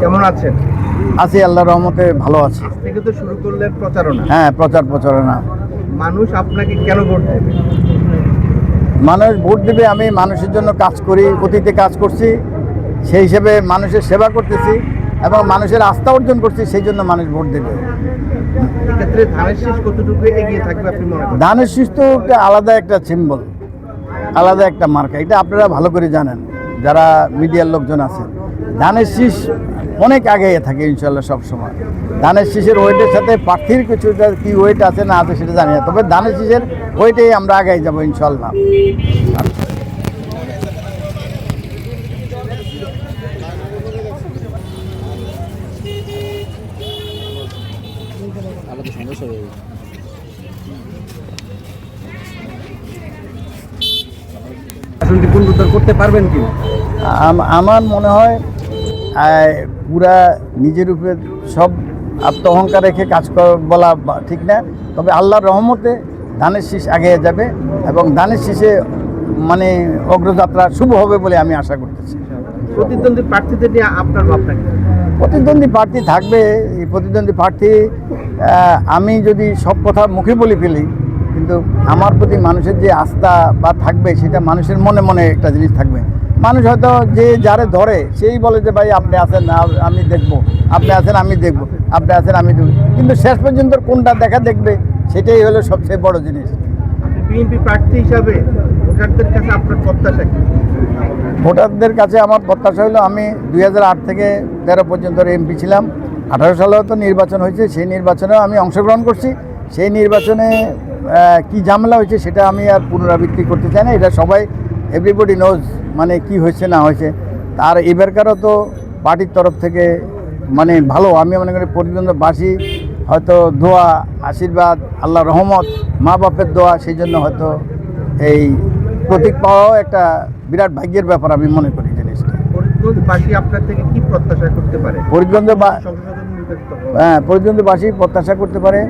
কেমন আছেন? আছি আল্লাহ রহমতে ভালো আছি। আজ থেকে তো শুরু করলেন প্রচারণা। হ্যাঁ প্রচার প্রচারণা। মানুষ আপনাকে কেন ভোট দেবে? মানুষ ভোট দেবে আমি মানুষের জন্য কাজ করি অতীতে কাজ করছি সেই হিসেবে মানুষের সেবা করতেছি এবং মানুষের আস্থা অর্জন করছি সেই জন্য মানুষ ভোট দেবে। এক্ষেত্রে ধানের শীষ কতটুকু এগিয়ে থাকবে আপনি মনে করেন? ধানের শীষ তো একটা আলাদা একটা সিম্বল আলাদা একটা মার্কা এটা আপনারা ভালো করে জানেন যারা মিডিয়ার লোকজন আছেন। ধানের শীষ অনেক আগে থাকে ইনশাল্লাহ সব সময়। ধানের শীষের ওয়েটের সাথে প্রার্থীর কিছু কি ওয়েট আছে না আছে সেটা জানি না। তবে ধানের শীষের ওয়েটেই আমরা আগে যাব ইনশাল্লাহ পুনরুদ্ধার করতে পারবেন কি? আম- আমার মনে হয় পুরা নিজের উপরে সব আত্মহংকার রেখে কাজ কর- বলা ঠিক না। তবে আল্লাহর রহমতে ধানের শীষ আগে যাবে এবং ধানের শীষে মানে অগ্রযাত্রা শুভ হবে বলে আমি আশা করতেছি। প্রতিদ্বন্দ্বী প্রার্থীদের নিয়ে আপনার ভাবনা প্রতিদ্বন্দ্বী প্রার্থী থাকবে এই প্রতিদ্বন্দ্বী প্রার্থী আমি যদি সব কথা মুখে বলে ফেলি কিন্তু আমার প্রতি মানুষের যে আস্থা বা থাকবে সেটা মানুষের মনে মনে একটা জিনিস থাকবে। মানুষ হয়তো যে যারে ধরে সেই বলে যে ভাই আপনি আছেন আমি দেখব। আপনি আছেন আমি দেখব। আপনি আছেন আমি দেখব। কিন্তু শেষ পর্যন্ত কোনটা দেখা দেখবে সেটাই হলো সবচেয়ে বড় জিনিস। বিএনপি প্রার্থী হিসাবে ভোটারদের কাছে আপনার প্রত্যাশা কি? ভোটারদের কাছে আমার প্রত্যাশা হলো আমি দুই হাজার আট থেকে তেরো পর্যন্ত এমপি ছিলাম। আঠারো সালেও তো নির্বাচন হয়েছে সেই নির্বাচনেও আমি অংশগ্রহণ করছি। সেই নির্বাচনে কি ঝামেলা হয়েছে সেটা আমি আর পুনরাবৃত্তি করতে চাই না। এটা সবাই এভরিবডি নোজ মানে কি হয়েছে না হয়েছে। তার এবারকারও তো পার্টির তরফ থেকে মানে ভালো আমি মনে করি প্রতিদ্বন্দ্ববাসী হয়তো দোয়া আশীর্বাদ আল্লাহ রহমত মা বাপের দোয়া সেই জন্য হয়তো এই প্রতীক পাওয়াও একটা বিরাট ভাগ্যের ব্যাপার আমি মনে করি জিনিসটা। ফরিদগঞ্জবাসী আপনার থেকে কি প্রত্যাশা করতে পারে। হ্যাঁ ফরিদগঞ্জবাসী প্রত্যাশা করতে পারে।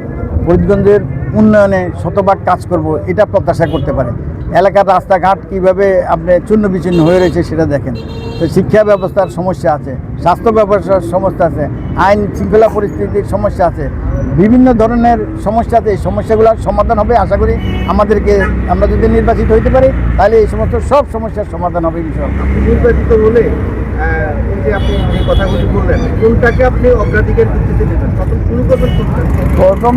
ফরিদগঞ্জের উন্নয়নে শতভাগ কাজ করব, এটা প্রত্যাশা করতে পারে। এলাকার রাস্তাঘাট কীভাবে আপনি চূর্ণ বিচ্ছিন্ন হয়ে রয়েছে সেটা দেখেন। তো শিক্ষা ব্যবস্থার সমস্যা আছে, স্বাস্থ্য ব্যবস্থার সমস্যা আছে, আইন শৃঙ্খলা পরিস্থিতির সমস্যা আছে, বিভিন্ন ধরনের সমস্যা আছে এই সমস্যাগুলোর সমাধান হবে আশা করি। আমাদেরকে, আমরা যদি নির্বাচিত হইতে পারি, তাহলে এই সমস্ত সব সমস্যার সমাধান হবে ইনশাআল্লাহ। নির্বাচিত হলে আপনি কথাগুলি বললেন আপনি প্রথম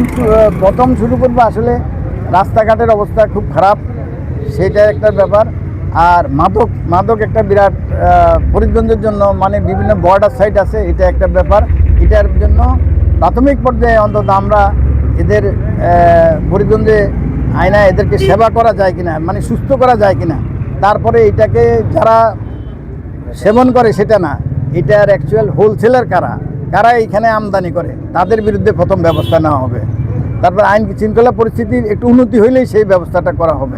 প্রথম শুরু করব আসলে রাস্তাঘাটের অবস্থা খুব খারাপ সেটা একটা ব্যাপার। আর মাদক মাদক একটা বিরাট ফরিদগঞ্জের জন্য মানে বিভিন্ন বর্ডার সাইট আছে, এটা একটা ব্যাপার। এটার জন্য প্রাথমিক পর্যায়ে অন্তত আমরা এদের ফরিদগঞ্জে আয়না এদেরকে সেবা করা যায় কিনা মানে সুস্থ করা যায় কিনা, তারপরে এটাকে যারা সেবন করে সেটা না। এটার অ্যাকচুয়াল হোলসেলার কারা? কারা এইখানে আমদানি করে? তাদের বিরুদ্ধে প্রথম ব্যবস্থা নেওয়া হবে। তারপর আইন শৃঙ্খলা পরিস্থিতির একটু উন্নতি হইলেই সেই ব্যবস্থাটা করা হবে।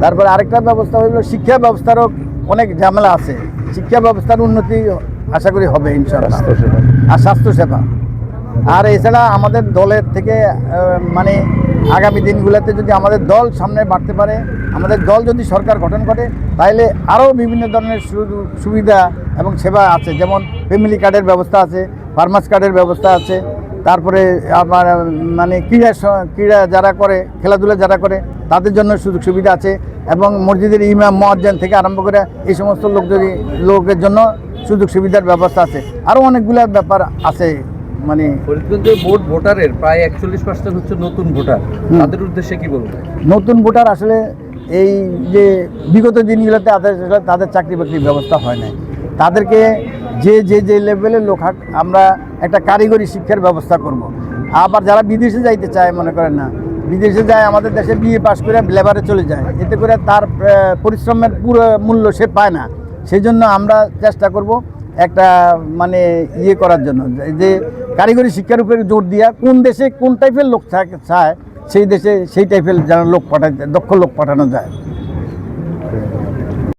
তারপর আরেকটা ব্যবস্থা হইল শিক্ষা ব্যবস্থারও অনেক ঝামেলা আছে। শিক্ষা ব্যবস্থার উন্নতি আশা করি হবে ইনশাল্লাহ আর স্বাস্থ্যসেবা। আর এছাড়া আমাদের দলের থেকে মানে আগামী দিনগুলোতে যদি আমাদের দল সামনে বাড়তে পারে, আমাদের দল যদি সরকার গঠন করে তাহলে আরও বিভিন্ন ধরনের সুবিধা এবং সেবা আছে। যেমন ফ্যামিলি কার্ডের ব্যবস্থা আছে ফার্মাস কার্ডের ব্যবস্থা আছে, তারপরে আমার মানে ক্রীড়া ক্রীড়া যারা করে, খেলাধুলা যারা করে, তাদের জন্য সুযোগ সুবিধা আছে এবং মসজিদের ইমাম, মহাজ্জান থেকে আরম্ভ করে এই সমস্ত লোক যদি, লোকের জন্য সুযোগ সুবিধার ব্যবস্থা আছে। আরও অনেকগুলো ব্যাপার আছে মানে ফরিদগঞ্জে মোট ভোটারের প্রায় একচল্লিশ পার্সেন্ট হচ্ছে নতুন ভোটার। তাদের উদ্দেশ্যে কি বলব? নতুন ভোটার আসলে এই যে বিগত দিনগুলোতে তাদের তাদের চাকরি বাকরির ব্যবস্থা হয় নাই। তাদেরকে যে যে যে লেভেলের লোক আমরা একটা কারিগরি শিক্ষার ব্যবস্থা করব। আবার যারা বিদেশে যাইতে চায় মনে করেন না বিদেশে যায় আমাদের দেশে বিএ পাস করে লেবারে চলে যায়। এতে করে তার পরিশ্রমের পুরো মূল্য সে পায় না। সেই জন্য আমরা চেষ্টা করব একটা মানে ইয়ে করার জন্য। যে কারিগরি শিক্ষার উপরে জোর দিয়া কোন দেশে কোন টাইপের লোক চায়, সেই দেশে সেই টাইপের যেন লোক পাঠাতে দক্ষ লোক পাঠানো যায়।